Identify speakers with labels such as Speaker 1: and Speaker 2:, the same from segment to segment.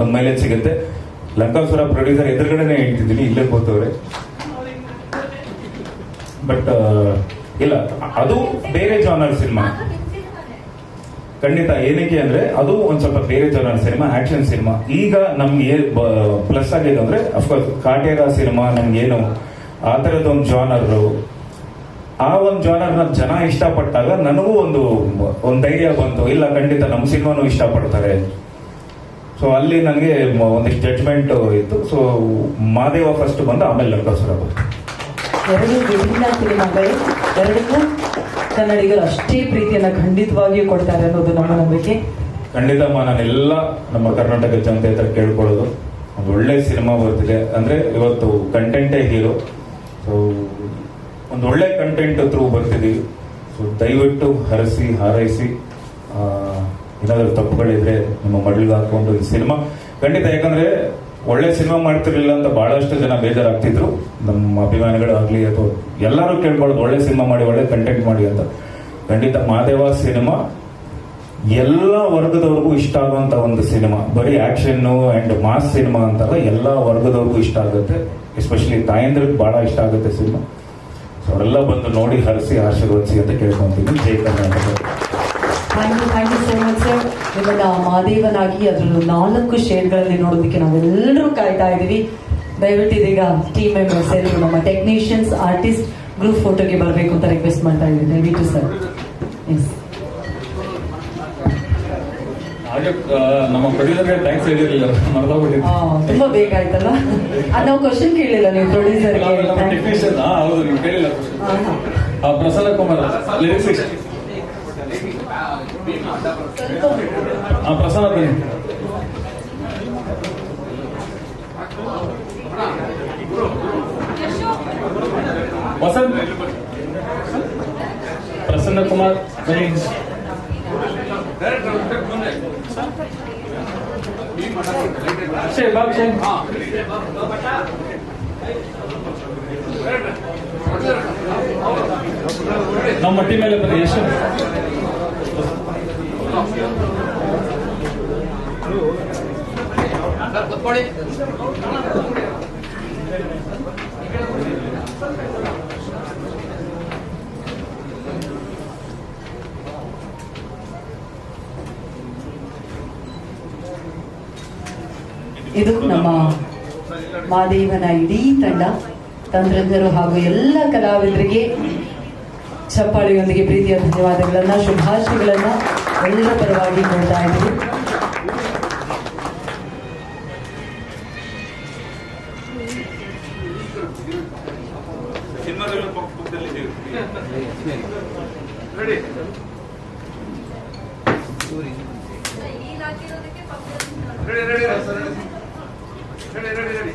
Speaker 1: ಒಂದ್ ಮೈಲೇಜ್ ಸಿಗುತ್ತೆ. ಲಂಕಾಸುರ ಪ್ರೊಡ್ಯೂಸರ್ ಎದುರುಗಡೆನೆ ಹೇಳ್ತಿದ್ದೀನಿ, ಇಲ್ಲೇ ಕೂತವ್ರೆ. ಬಟ್ ಇಲ್ಲ, ಅದು ಬೇರೆ ಜಾನರ್ ಸಿನಿಮಾ ಖಂಡಿತ, ಏನಕ್ಕೆ ಅಂದ್ರೆ, ಅದು ಒಂದ್ ಸ್ವಲ್ಪ ಬೇರೆ ಜಾನರ್ ಸಿನಿಮಾ ಆಕ್ಷನ್ ಸಿನಿಮಾ ಈಗ ನಮ್ಗೆ ಪ್ಲಸ್ ಆಗಿದೆ ಅಂದ್ರೆ ಅಫ್ಕೋರ್ಸ್ ಕಾಟೇರ ಸಿನಿಮಾ ನಮ್ಗೇನು, ಆ ತರದ ಒಂದು ಜಾನರ್ ಆ ಒಂದು ಜಾನರ್ನ ಜನ ಇಷ್ಟಪಟ್ಟಾಗ ನನಗೂ ಒಂದು ಒಂದು ಧೈರ್ಯ ಬಂತು. ಇಲ್ಲ, ಖಂಡಿತ, ನಮ್ ಸಿನಿಮಾನು ಇಷ್ಟಪಡ್ತಾರೆ. ಸೊ ಅಲ್ಲಿ ನನಗೆ ಒಂದಿಷ್ಟು ಜಡ್ಜ್ಮೆಂಟ್ ಇತ್ತು. ಸೊ ಮಾದೇವ ಫಸ್ಟ್ ಬಂದು ಆಮೇಲೆ ಲಂಕಾಸುರ ಬಂತು
Speaker 2: ಎರಡು ವಿಭಿನ್ನ ಸಿನಿಮಾಗಳು ಎರಡಕ್ಕೂ ಕನ್ನಡಿಗರು ಅಷ್ಟೇ ಪ್ರೀತಿಯನ್ನು ಖಂಡಿತವಾಗಿಯೂ ಕೊಡ್ತಾರೆ ಅನ್ನೋದು ನಮ್ಮ ನಂಬಿಕೆ.
Speaker 1: ಖಂಡಿತ ನಾನೆಲ್ಲ ನಮ್ಮ ಕರ್ನಾಟಕ ಜನತೆ ಹತ್ರ ಕೇಳ್ಕೊಳ್ಳೋದು. ಒಂದು ಒಳ್ಳೆ ಸಿನಿಮಾ ಬರ್ತಿದೆ. ಅಂದ್ರೆ ಇವತ್ತು ಕಂಟೆಂಟೇ ಹೀರೋ ಸೊ ಒಂದು ಒಳ್ಳೆ ಕಂಟೆಂಟ್ ಥ್ರೂ ಬರ್ತಿದೀವಿ ಸೊ ದಯವಿಟ್ಟು ಹರಸಿ ಹಾರೈಸಿ ಆ, ಏನಾದ್ರು ತಪ್ಪುಗಳಿದ್ರೆ ನಿಮ್ಮ ಮಡ್ಲಿಗೆ ಹಾಕೊಂಡು ಈ ಸಿನಿಮಾ. ಖಂಡಿತ, ಯಾಕಂದ್ರೆ ಒಳ್ಳೆ ಸಿನಿಮಾ ಮಾಡ್ತಿರ್ಲಿಲ್ಲ ಅಂತ ಬಹಳಷ್ಟು ಜನ ಬೇಜಾರಾಗ್ತಿದ್ರು. ನಮ್ಮ ಅಭಿಮಾನಿಗಳಾಗ್ಲಿ ಅಥವಾ ಎಲ್ಲರೂ ಕೇಳ್ಕೊಳ್ಳೋದು ಒಳ್ಳೆ ಸಿನಿಮಾ ಮಾಡಿ, ಒಳ್ಳೆ ಕಂಟೆಂಟ್ ಮಾಡಿ ಅಂತ. ಖಂಡಿತ, ಮಾದೇವ ಸಿನಿಮಾ ಎಲ್ಲ ವರ್ಗದವ್ರಿಗೂ ಇಷ್ಟ ಆಗುವಂತ ಒಂದು ಸಿನಿಮಾ. ಬರೀ ಆಕ್ಷನ್ ಅಂಡ್ ಮಾಸ್ ಸಿನಿಮಾ ಅಂತಲ್ಲ, ಎಲ್ಲ ವರ್ಗದವ್ರಿಗೂ ಇಷ್ಟ ಆಗುತ್ತೆ. ಎಸ್ಪೆಷಲಿ ತಾಯಂದ್ರಿಗೆ ಬಹಳ ಇಷ್ಟ ಆಗುತ್ತೆ ಸಿನಿಮಾ. ಸೊ ಅವರೆಲ್ಲ ಬಂದು ನೋಡಿ, ಹರಿಸಿ, ಆಶೀರ್ವದಿಸಿ ಅಂತ ಕೇಳ್ಕೊಂತೀನಿ. ಜೈ ಕರ್ನಾಟಕ.
Speaker 2: ನಿಮ್ಮನ್ನ ಮಾದೇವನಾಗಿ ಅದ್ರಲ್ಲಿ ನಾಲ್ಕು ಶೇಡ್ಗಳಲ್ಲಿ ನೋಡೋದಕ್ಕೆ ನಾವೆಲ್ಲರೂ ಕಾಯ್ತಾ ಇದ್ದೀವಿ. ದಯವಿಟ್ಟು ಇದೀಗ ಟೀಮ್ ಮೆಂಬರ್ಸ್ ಎಲ್ಲರೂ ನಮ್ಮ ಟೆಕ್ನಿಷಿಯನ್ಸ್ ಆರ್ಟಿಸ್ಟ್ ಗ್ರೂಪ್ ಫೋಟೋಗೆ ಬರಬೇಕು ಅಂತ ರಿಕ್ವೆಸ್ಟ್ ಮಾಡ್ತಾ ಇದ್ದೀವಿ. ದಯವಿಟ್ಟು ಸರ್ ಎಸ್
Speaker 3: ನಮ್ಮ ಪ್ರೊಡ್ಯೂಸರ್ಗೆ ಥ್ಯಾಂಕ್ಸ್ ಹೇಳಿರಲಿಲ್ಲ. ಮರ್ದೋಗ್ಬಿಟ್ಟಿದ್ದು
Speaker 2: ತುಂಬಾ ಬೇಕಾಯ್ತಲ್ಲ ಅದ್ ನಾವು ಕ್ವಶನ್ ಕೇಳಿಲ್ಲ ನೀವು ಪ್ರೊಡ್ಯೂಸರ್ಗೆ
Speaker 3: ನಮ್ಮ ಟೆಕ್ನಿಷಿಯನ್ ಹೌದು ನೀವು ಕೇಳಿಲ್ಲ. ಆ, ಪ್ರಸನ್ನ ಕುಮಾರ್ ಆ ಪ್ರಸನ್ನ ಬನ್ನಿ ವಸಂತ್ ಪ್ರಸನ್ನ ಕುಮಾರ್ ಬನ್ನಿ ಅಕ್ಷಯ್ ಬಾ ಅಕ್ಷಯ್ ನಮ್ಮ ಟೀಮ್ ಮೇಲೆ ಬನ್ನಿ ಯಶ್
Speaker 2: ಇದು ನಮ್ಮ ಮಾದೇವನ ಇಡೀ ತಂಡ, ತಂತ್ರಜ್ಞರು ಹಾಗೂ ಎಲ್ಲ ಕಲಾವಿದರಿಗೆ ಚಪ್ಪಾಳಿಯೊಂದಿಗೆ ಪ್ರೀತಿಯ ಧನ್ಯವಾದಗಳನ್ನ, ಶುಭಾಶಯಗಳನ್ನ ಎಲ್ಲ ಪರವಾಗಿ ಕೊಡ್ತಾ ಇದ್ದೀವಿ ಸಿನಿಮಾದಲ್ಲಿ ಪಕ್ಕದಲ್ಲಿ ready ready ready ready ready ready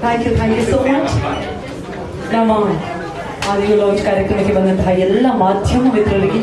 Speaker 2: thank you thank you so much ನಮ್ಮ ಆದಿಯು ಲಾಂಚ್ ಕಾರ್ಯಕ್ರಮಕ್ಕೆ ಬಂದಂತಹ ಎಲ್ಲ ಮಾಧ್ಯಮ ಮಿತ್ರರಿಗೆ